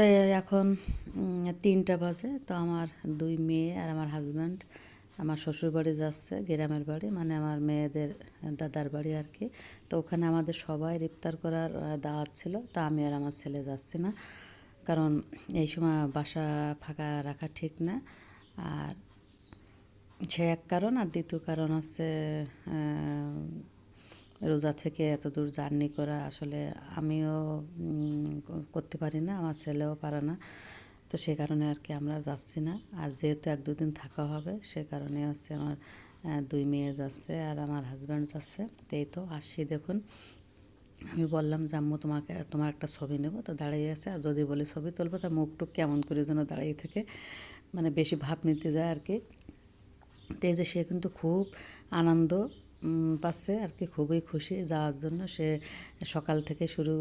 তাই এখন তিনটা বাজে। তো আমার দুই মেয়ে আর আমার হাজব্যান্ড আমার শ্বশুর বাড়ি যাচ্ছে, গ্রামের বাড়ি মানে আমার মেয়েদের, দাদার বাড়ি আর কি। তো ওখানে আমাদের সবাই ইফতার করার দাওয়াত ছিল। তা আমি আর আমার ছেলে যাচ্ছি না। কারণ এই সময় বাসা ফাঁকা রাখা ঠিক না। আর সে এক কারণ, আর দ্বিতীয় কারণ হচ্ছে রোজা থেকে এত দূর জার্নি করা আসলে আমিও করতে পারি না, আমার ছেলেও পারে না। তো সে কারণে আর কি আমরা যাচ্ছি না। আর যেহেতু এক দুদিন থাকা হবে, সে কারণে হচ্ছে আমার দুই মেয়ে যাচ্ছে আর আমার হাজব্যান্ড যাচ্ছে। তো এই তো আসছি দেখুন। আমি বললাম যে, আম্মু, তোমাকে, তোমার একটা ছবি নেব। তো দাঁড়িয়ে আছে। আর যদি বলি ছবি তুলবো, তার মুখটুক কেমন করে যেন দাঁড়িয়ে থাকে মানে বেশি ভাব নিতে যায় আর কি। তো এই যে সে কিন্তু খুব আনন্দ পাচ্ছে আর কি খুবই খুশি যাওয়ার জন্য। সে সকাল থেকে শুরু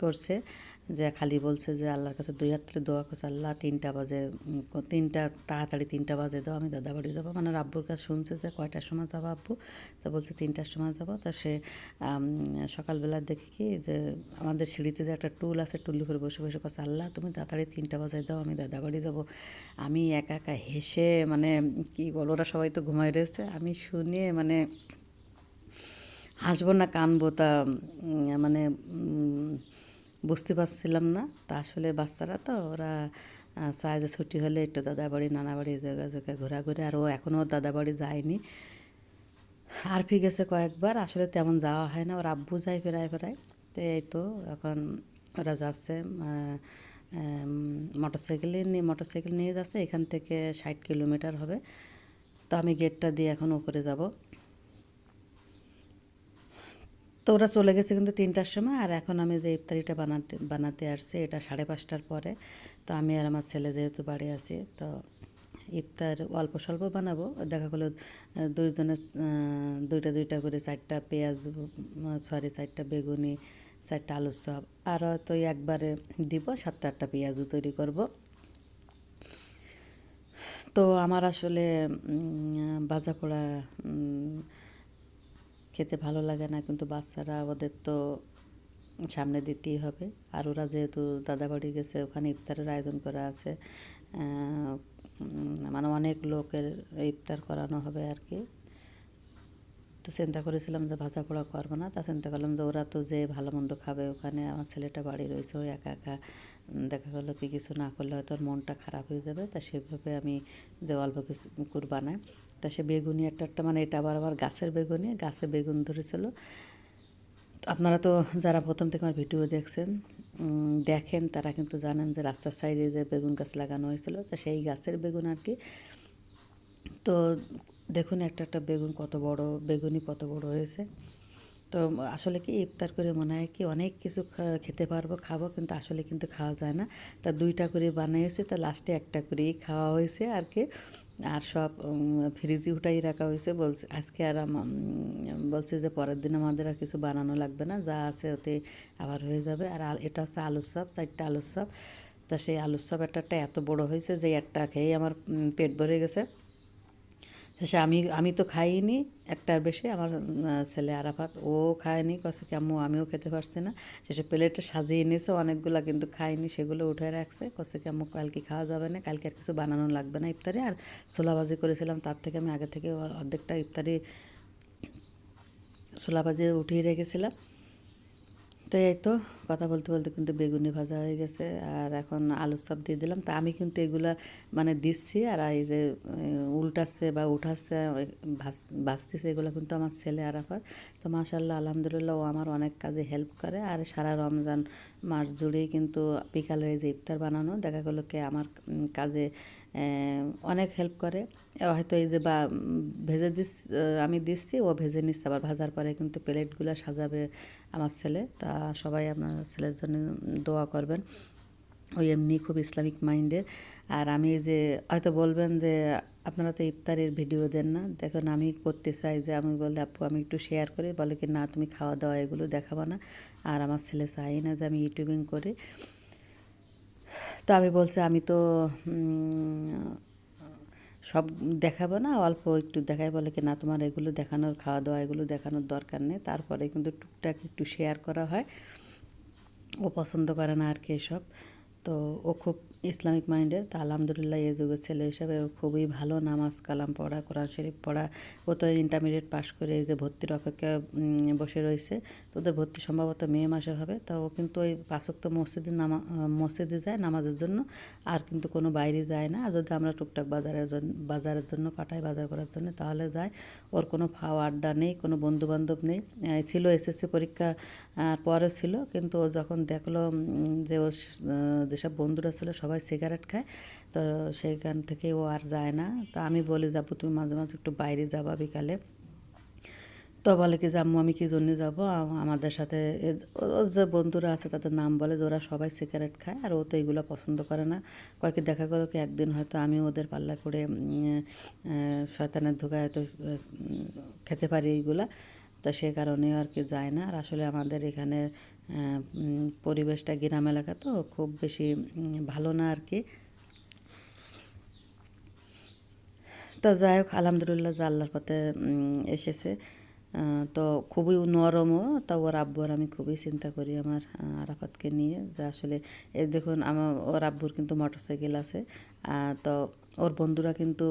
করছে। যে খালি বলছে যে আল্লাহর কাছে দুই হাত তুলে দোয়া করছে, আল্লাহ তিনটা বাজে তিনটা, তাড়াতাড়ি তিনটা বাজে দাও, আমি দাদা বাড়ি যাব। মানে আব্বুর কাছে শুনছে যে কয়টার সময় যাব আব্বু? তো বলছে তিনটার সময় যাব। তো সে সকালবেলা দেখি কি যে আমাদের সিঁড়িতে যে একটা টুল আছে, টুল করে বসে বসে কথা আল্লাহ তুমি তাড়াতাড়ি তিনটা বাজে দাও, আমি দাদা বাড়ি যাব। আমি একা একা হেসে মানে কি বলো ওরা সবাই তো ঘুমাই রয়েছে। আমি শুনে মানে হাসবো না, কানবো তা মানে বুঝতে পারছিলাম না। তা আসলে বাচ্চারা তো, ওরা চায় যে ছুটি হলে একটু দাদা বাড়ি নানা বাড়ি জায়গায় ঘোরাঘুরি, আর ও এখনও দাদা বাড়ি যায়নি আরফি গেছে কয়েকবার, আসলে তেমন যাওয়া হয় না, ওর আব্বু যায় ফেরায় ফেরায় তো এই তো, এখন ওরা যাচ্ছে মোটর সাইকেলে নিয়ে মোটর সাইকেল নিয়ে যাচ্ছে, এখান থেকে ষাট কিলোমিটার হবে। তো আমি গেটটা দিয়ে এখন উপরে যাব। তো ওরা চলে গেছে কিন্তু তিনটার সময়, আর এখন আমি যে ইফতারিটা বানাতে বানাতে আসছি এটা সাড়ে পাঁচটার পরে। তো আমি আর আমার ছেলে যেহেতু বাড়ি আছি, তো ইফতার অল্প স্বল্প বানাবো। দেখা গেলো দুইজনের দুইটা দুইটা করে চারটা পেঁয়াজ সরি চারটা বেগুনি, চারটা আলুর চপ, আর হয়তো একবারে দিব, সাতটা আটটা পেঁয়াজও তৈরি করব। তো আমার আসলে ভাজা পোড়া খেতে ভালো লাগে না, কিন্তু বাচ্চারা ওদের তো সামনে দিতেই হবে। আর ওরা যেহেতু দাদা বাড়ি গেছে, ওখানে ইফতারের আয়োজন করা আছে মানে অনেক লোকের ইফতার করানো হবে আর কি। তো চিন্তা করেছিলাম যে ভাজা পোড়া করব না, তা চিন্তা করলাম যে ওরা তো যে ভালো মন্দ খাবে ওখানে, আমার ছেলেটা বাড়ি রয়েছে ওই একা একা দেখা গেলো কি কিছু না করলে হয়তো মনটা খারাপ হয়ে যাবে, তা সেভাবে আমি যে অল্প কিছু করে বানাই তা সে বেগুনি একটা একটা মানে এটা আবার আবার গাছের বেগুনি, গাছে বেগুন ধরেছিল। আপনারা তো যারা প্রথম থেকে আমার ভিডিও দেখছেন দেখেন, তারা কিন্তু জানেন যে রাস্তার সাইডে যে বেগুন গাছ লাগানো হয়েছিল, তা সেই গাছের বেগুন আর কি। তো দেখুন একটা একটা বেগুন কত বড়, বেগুনি কত বড় হয়েছে। তো আসলে কি ইফতার করে মনে হয় কি অনেক কিছু খেতে পারব, খাব, কিন্তু আসলে কিন্তু খাওয়া যায় না। তা দুইটা করে বানিয়েছে, তা লাস্টে একটা করেই খাওয়া হয়েছে আর কি আর সব ফ্রিজে উঠাই রাখা হয়েছে। বলছে, আজকে আর বলছে যে পরের দিন আমাদের আর কিছু বানানো লাগবে না, যা আছে ওতে আবার হয়ে যাবে। আর এটা হচ্ছে আলুর চপ, চারটা আলুর চপ। তা সেই আলুর একটা একটা এত বড় হয়েছে যে একটা খেয়েই আমার পেট ভরে গেছে। শেষে আমি আমি তো খাইনি একটার বেশি, আমার ছেলে আরাফাত, ও খায়নি কছে কেমন আমিও খেতে পারছি না। শেষে প্লেটে সাজিয়ে নিয়েছে অনেকগুলা কিন্তু খাইনি সেগুলো উঠে রাখছে। কছে কেমন কালকে খাওয়া যাবে না, কালকে আর কিছু বানানো লাগবে না ইফতারি। আর ছোলাবাজি করেছিলাম, তার থেকে আমি আগে থেকে অর্ধেকটা ইফতারি ছোলাবাজি উঠিয়ে রেখেছিলাম। তো এই তো কথা বলতে বলতে কিন্তু বেগুনি ভাজা হয়ে গেছে আর এখন আলুর চপ দিয়ে দিলাম। তা আমি কিন্তু এগুলা মানে দিচ্ছি আর এই যে উল্টাচ্ছে বা উঠাচ্ছে ভাজতেছে এগুলো কিন্তু আমার ছেলে আরাফাত তো মাশাল্লাহ আলহামদুলিল্লাহ ও আমার অনেক কাজে হেল্প করে আর সারা রমজান মাস জুড়েই কিন্তু বিকালে এই যে ইফতার বানানো, দেখা গেলো কে আমার কাজে অনেক হেল্প করে। হয়তো এই যে বা, ভেজে দিস আমি দিচ্ছি, ও ভেজে নিচ্ছে, আবার ভাজার পরে কিন্তু প্লেটগুলো সাজাবে আমার ছেলে। তা সবাই আপনার ছেলের জন্য দোয়া করবেন। ওই এমনি খুব ইসলামিক মাইন্ডের। আর আমি যে, হয়তো বলবেন যে, আপনারা তো ইফতারের ভিডিও দেন না। দেখুন, আমি করতে চাই যে, আমি বলে আপু, আমি একটু শেয়ার করি। বলে কি, না, তুমি খাওয়া দাওয়া এগুলো দেখাবো না। আর আমার ছেলে চাই না যে, আমি ইউটিউবিং করি। তো আমি বলছি, আমি তো সব দেখাবো না, অল্প একটু দেখাই। বলে কি, না, তোমার এগুলো দেখানোর, খাওয়া দাওয়া এগুলো দেখানোর দরকার নেই। তারপরে কিন্তু টুকটাক একটু শেয়ার করা হয়। ও পছন্দ করে না আর কি এসব। তো ও খুব ইসলামিক মাইন্ডের তা আলহামদুলিল্লাহ এই যুগের ছেলে হিসাবে খুবই ভালো নামাজ কালাম পড়া কোরআন শরীফ পড়া। ও তো ইন্টারমিডিয়েট পাশ করে এই যে ভর্তির অপেক্ষা বসে রয়েছে। তো ওদের ভর্তি সম্ভবত মে মাসে হবে। তা ও কিন্তু ওই পাঁচক্ত মসজিদে নামা মসজিদে যায় নামাজের জন্য আর কিন্তু কোনো বাইরে যায় না। আর যদি আমরা টুকটাক বাজারের জন্য বাজারের জন্য পাঠাই বাজার করার জন্য তাহলে যায়। ওর কোনো ফাওয়া আড্ডা নেই কোনো বন্ধু বান্ধব নেই ছিল এসএসসি পরীক্ষা আহ, পরে ছিল। কিন্তু ও যখন দেখল যে ও যেসব বন্ধুরা ছিল সবাই সিগারেট খায়। তো সেইখান থেকে ও আর যায় না। তো আমি বলি, যাব তুমি মাঝে মাঝে একটু বাইরে যাবা বিকালে। তো বলে কি যে আম্মু আমি কি জন্য যাব? আমাদের সাথে যে- বন্ধুরা আছে তাদের নাম বলে যে ওরা সবাই সিগারেট খায় আর ও তো এগুলো পছন্দ করে না। কয়েকটি দেখা গেলো কি, একদিন হয়তো আমি ওদের পাল্লায় পড়ে শয়তানের ধোকায় হয়তো খেতে পারি এইগুলা। তো সে কারণে আর কি যায় না। আর আসলে আমাদের এখানে পরিবেশটা গ্রাম এলাকা তো খুব বেশি ভালো না আর কি। তো যাই হোক, আলহামদুলিল্লাহ যে আল্লাহর পথে এসেছে। তো খুবই নরমও। তা ওর আব্বুর আমি খুবই চিন্তা করি আমার আরাফাতকে নিয়ে। যে আসলে এই দেখুন, আমার, ওর আব্বুর কিন্তু মোটর সাইকেল আছে তো ওর বন্ধুরা কিন্তু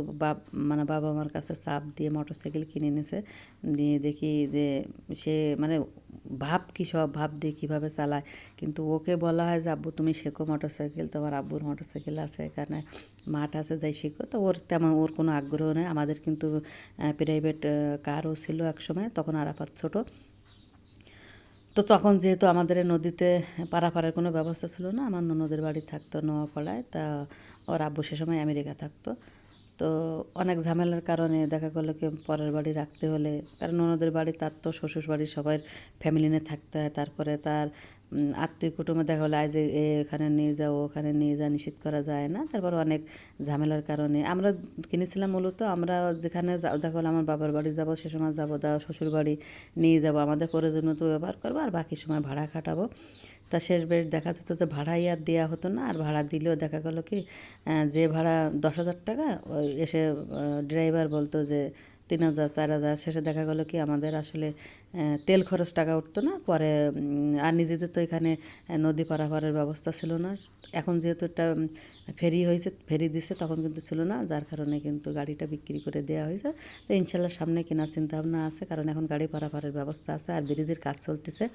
মানে বাবা আমার কাছে চাপ দিয়ে মোটর সাইকেল কিনে নিয়েছে দিয়ে দেখি যে সে মানে ভাব কি সব, ভাব দিয়ে কীভাবে চালায়। কিন্তু ওকে বলা হয় যে, আব্বু, তুমি শেখো মোটর সাইকেল তোমার আব্বুর মোটর সাইকেল আছে এখানে, মাঠ আছে, যাই শেখো। তো ওর তেমন, ওর কোনো আগ্রহ নেই। আমাদের কিন্তু প্রাইভেট কারও ছিল এক সময়, তখন আরাফাত ছোটো। তো তখন যেহেতু আমাদের নদীতে পারাপারের কোনো ব্যবস্থা ছিল না, আমার ননদের বাড়ি থাকতো নোয়াপাড়ায়, তা ওর আব্বু সে সময় আমেরিকা থাকতো। তো অনেক ঝামেলার কারণে দেখা গেলো কি পরের বাড়ি রাখতে হলে, কারণ ননদের বাড়ি, তার তো শ্বশুর বাড়ির সবাই ফ্যামিলি নিয়ে থাকতে হয়। তারপরে তার আত্মীয় কুটুমে দেখা হলো আজ এখানে নিয়ে যাও ওখানে নিয়ে যা, নিষেধ করা যায় না। তারপর অনেক ঝামেলার কারণে আমরা কিনেছিলাম মূলত, আমরা যেখানে দেখা হলো আমার বাবার বাড়ি যাব, সে সময় যাব দা শ্বশুর বাড়ি নিয়ে যাব। আমাদের প্রয়োজন তো ব্যবহার করব, আর বাকি সময় ভাড়া খাটাবো। তা শেষ বেশ দেখা যেত যে ভাড়াই আর দেওয়া হতো না, আর ভাড়া দিলেও দেখা গেলো কি যে ভাড়া দশ হাজার টাকা এসে ড্রাইভার বলতো যে তিন হাজার, চার হাজার, শেষে দেখা গেলো কি আমাদের আসলে তেল খরচ টাকা উঠতো না, পরে আর নিজেদের তো এখানে নদী পারাপারের ব্যবস্থা ছিল না, এখন যেহেতু একটা ফেরি হয়েছে, ফেরি দিছে তখন কিন্তু ছিল না, যার কারণে কিন্তু গাড়িটা বিক্রি করে দেওয়া হয়েছে, তো ইনশাল্লাহ সামনে কেনার চিন্তা ভাবনা আছে, কারণ এখন গাড়ি পারাপারের ব্যবস্থা আছে, আর ব্রিজের কাজ চলতেছে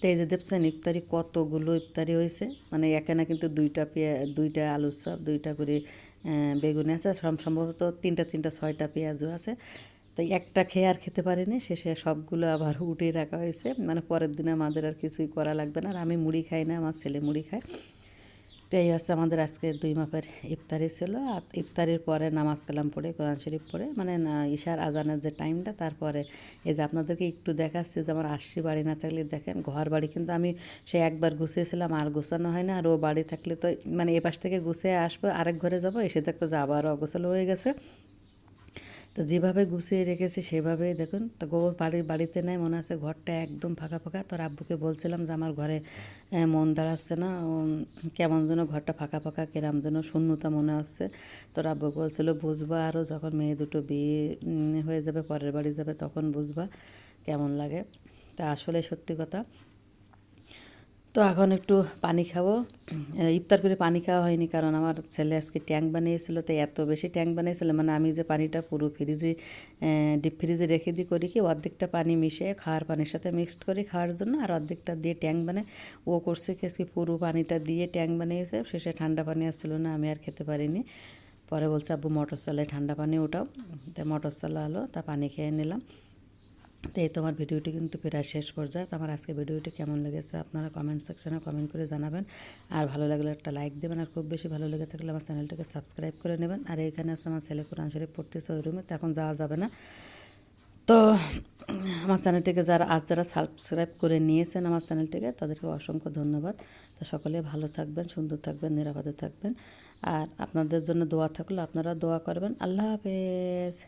তো এই যে দেখছেন ইফতারি কতগুলো ইফতারি হয়েছে? মানে এখানে কিন্তু দুইটা পেঁয়া, দুইটা আলুর চপ, দুইটা করে বেগুনে আছে। সম- সম্ভবত তিনটা তিনটা, ছয়টা পেঁয়াজও আছে। তো একটা খেয়ে আর খেতে পারিনি। শেষে সবগুলো আবার উঠিয়ে রাখা হয়েছে। মানে পরের দিনে আমাদের আর কিছুই করা লাগবে না। আর আমি মুড়ি খাই না, আমার ছেলে মুড়ি খায়। তো এই হচ্ছে আমাদের আজকে দুই মাপের ইফতারি ছিল। আর ইফতারির পরে নামাজ কালাম পড়ে, কোরআন শরীফ পড়ে মানে ঈশার আজানের যে টাইমটা, তারপরে এই যে আপনাদেরকে একটু দেখাচ্ছি যে আমার আসছি বাড়ি না থাকলে দেখেন, ঘর বাড়ি কিন্তু আমি সে একবার গুছিয়েছিলাম, আর গুছানো হয় না, আর ও বাড়ি থাকলে তো মানে এ পাশ থেকে গুছিয়ে আসব, আরেক ঘরে যাব, এসে দেখব যে আবারও অগোছালো হয়ে গেছে। তো যেভাবে গুছিয়ে রেখেছি সেভাবেই দেখুন, তো গোবর বাড়ির বাড়িতে নেয় মনে আছে ঘরটা একদম ফাঁকা ফাঁকা। তোর আব্বুকে বলছিলাম যে আমার ঘরে মন দাঁড়াচ্ছে না কেমন যেন ঘরটা ফাঁকা ফাঁকা, কেরাম যেন শূন্যতা মনে হচ্ছে তোর আব্বু বলছিল, বুঝবা আরও যখন মেয়ে দুটো বিয়ে হয়ে যাবে, পরের বাড়ি যাবে, তখন বুঝবা কেমন লাগে। তা আসলে সত্যি কথা তো এখন একটু পানি খাব। ইফতার করে পানি খাওয়া হয়নি কারণ আমার ছেলে আজকে ট্যাঙ্ক বানিয়েছিল তো এত বেশি ট্যাঙ্ক বানিয়েছিল। মানে আমি যে পানিটা পুরো ফ্রিজে ডিপ ফ্রিজে রেখে দিই করি কি, অর্ধেকটা পানি মিশিয়ে খাওয়ার, পানির সাথে মিক্সড করি খাওয়ার জন্য, আর অর্ধেকটা দিয়ে ট্যাঙ্ক বানায় ও করছে কি, আজকে পুরো পানিটা দিয়ে ট্যাঙ্ক বানিয়েছে, শেষে ঠান্ডা পানি আসছিল না, আমি আর খেতে পারিনি। পরে বলছে, আব্বু মটর চালে ঠান্ডা পানি ওটাও। তো মটর চালা হলো তা পানি খেয়ে নিলাম। তো এই তোমার ভিডিওটি কিন্তু প্রায় শেষ পর্যায়ে। তো আমার আজকে ভিডিওটি কেমন লেগেছে আপনারা কমেন্ট সেকশনে কমেন্ট করে জানাবেন। আর ভালো লাগলে একটা লাইক দেবেন। আর খুব বেশি ভালো লেগে থাকলে আমার চ্যানেলটাকে সাবস্ক্রাইব করে নেবেন। আর এখানে আছে আমার ছেলে কোরআন শরীফ পড়তেছে ওই রুমে তো এখন যাওয়া যাবে না। তো আমার চ্যানেলটিকে যারা, আজ যারা সাবস্ক্রাইব করে নিয়েছেন আমার চ্যানেলটিকে তাদেরকে অসংখ্য ধন্যবাদ। তো সকলে ভালো থাকবেন, সুন্দর থাকবেন, নিরাপদে থাকবেন। আর আপনাদের জন্য দোয়া থাকলে আপনারা দোয়া করবেন। আল্লাহ হাফেজ।